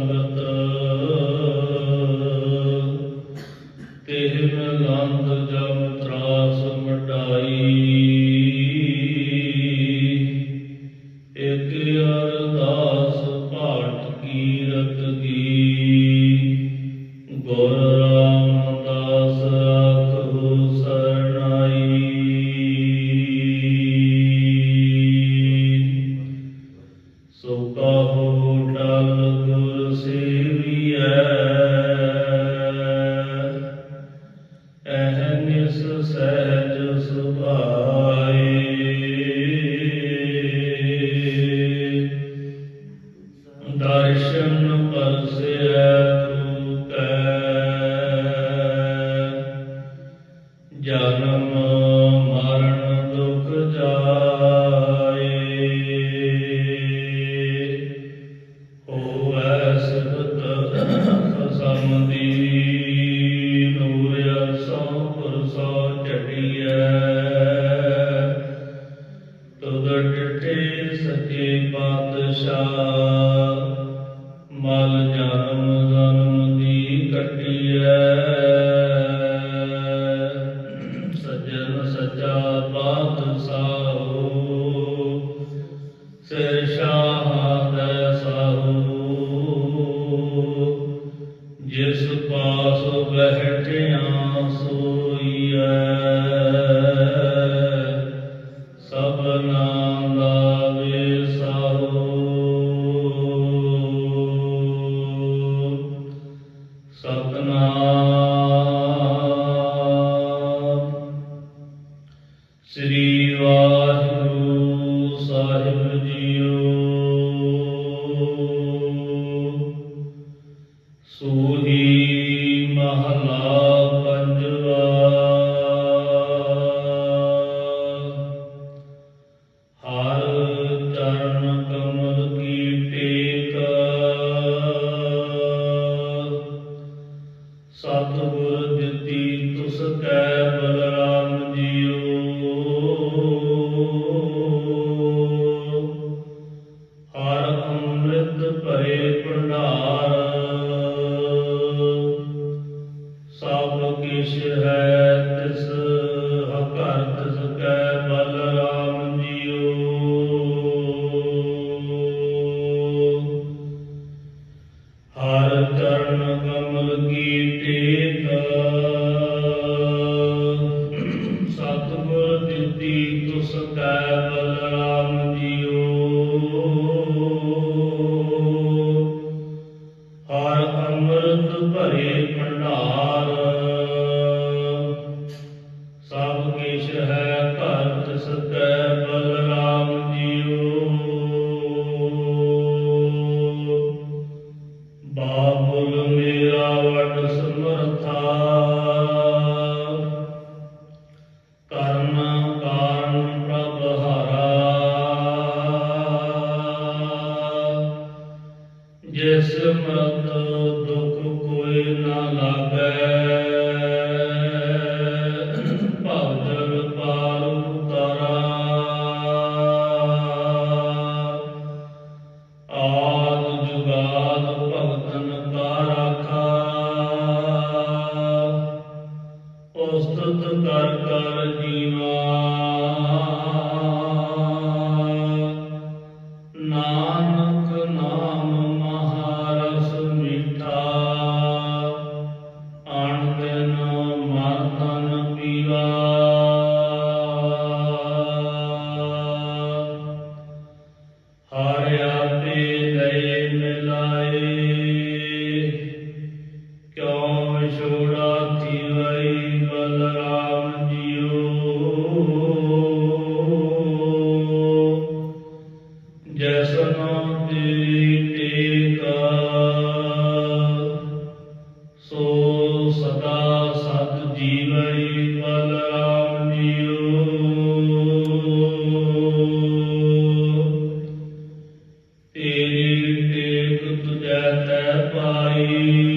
ਗੁਰ ਡਿਠੇ ਸੱਚੇ ਚਰਨ ਕਮਲ ਕੀਤੇ ਨਾਨਕ ਨਾਮ ਤੈ ਪਾਈ।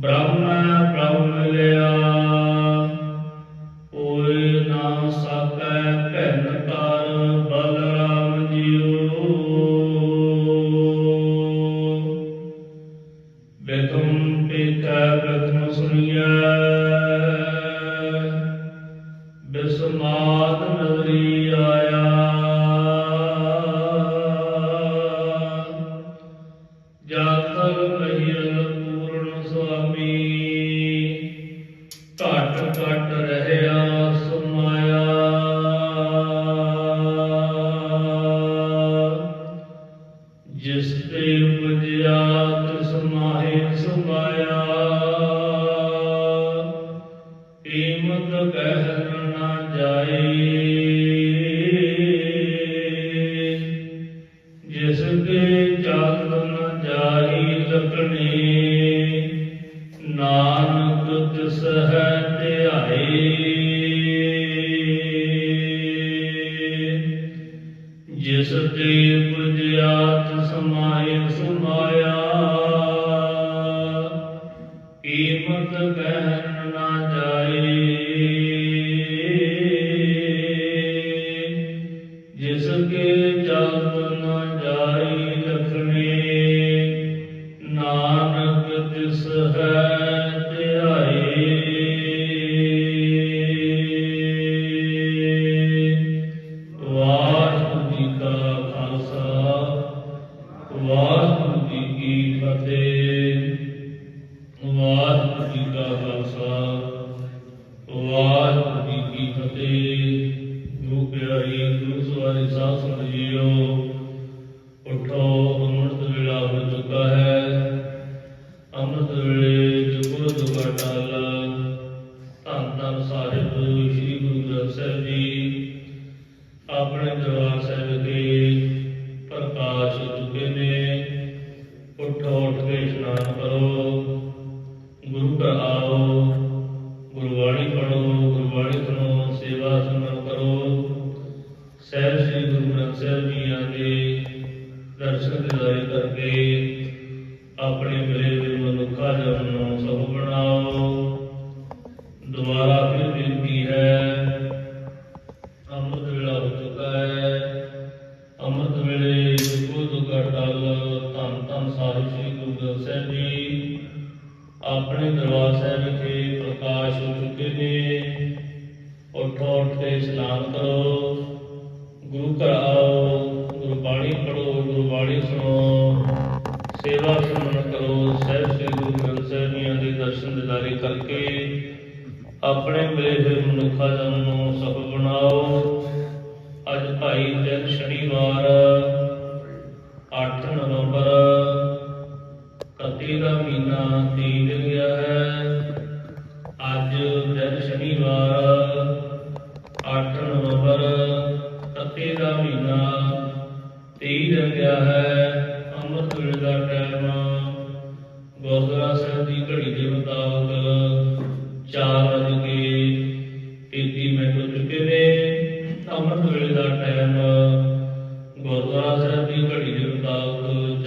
Bravo. ਅੰਸਰ ਮੀਆਂ ਦੇ ਦਰਸ਼ਨ ਦਿਲਾਈ ਕਰਕੇ ਆਪਣੇ ਮਿਲੇ ਹੋਏ ਮਨੁੱਖਾ ਜਨ ਨੂੰ ਸਭ ਬਣਾਓ। ਦੁਬਾਰਾ ਫਿਰ ਬੇਨਤੀ ਹੈ, ਅੰਮ੍ਰਿਤ ਵੇਲਾ ਹੋ ਚੁੱਕਾ ਹੈ। ਅੰਮ੍ਰਿਤ ਵੇਲੇ ਕੋ ਦੁਗਾ ਟਲ ਧੰਨ ਧੰਨ ਸਾਹਿਬ ਸ੍ਰੀ ਗੁਰੂ ਗ੍ਰੰਥ ਸਾਹਿਬ ਜੀ, ਆਪਣੇ ਦਰਬਾਰ ਸਾਹਿਬ ਵਿਖੇ ਪ੍ਰਕਾਸ਼ ਹੋ ਚੁੱਕੇ ਨੇ। ਉਠੋ ਉੱਠ ਕੇ ਇਸ਼ਨਾਨ ਕਰੋ। ਗੁਰੂ ਘਰ ਆਓ, ਗੁਰੂ ਪੜੋ ਗੁਰੂ ਸੁਣੋ। ਸੇਵਾ ਸਿਮਰਨ ਕਰੋ, ਸਹਿਬ ਸ੍ਰੀ ਗੁਰੂ ਗ੍ਰੰਥ ਸਾਹਿਬ ਜੀਆਂ ਦੇ ਦਰਸ਼ਨ ਦਿਦਾਰੇ ਕਰਕੇ ਆਪਣੇ ਮਿਲੇ ਹੋਏ ਮਨੁੱਖਾ ਜਨ ਨੂੰ ਸਫਲ ਬਣਾਓ। ਅੱਜ ਭਾਈ ਦਿਨ ਸ਼ਨੀਵਾਰ 4 ਵਜੇ 33 ਮਿੰਟ ਹੋ ਚੁੱਕੇ ਨੇ ਅੰਮ੍ਰਿਤ ਵੇਲੇ ਦਾ ਟਾਈਮ ਗੁਰਦੁਆਰਾ ਸਾਹਿਬ ਦੀ ਘੜੀ ਦੇ ਮੁਤਾਬਕ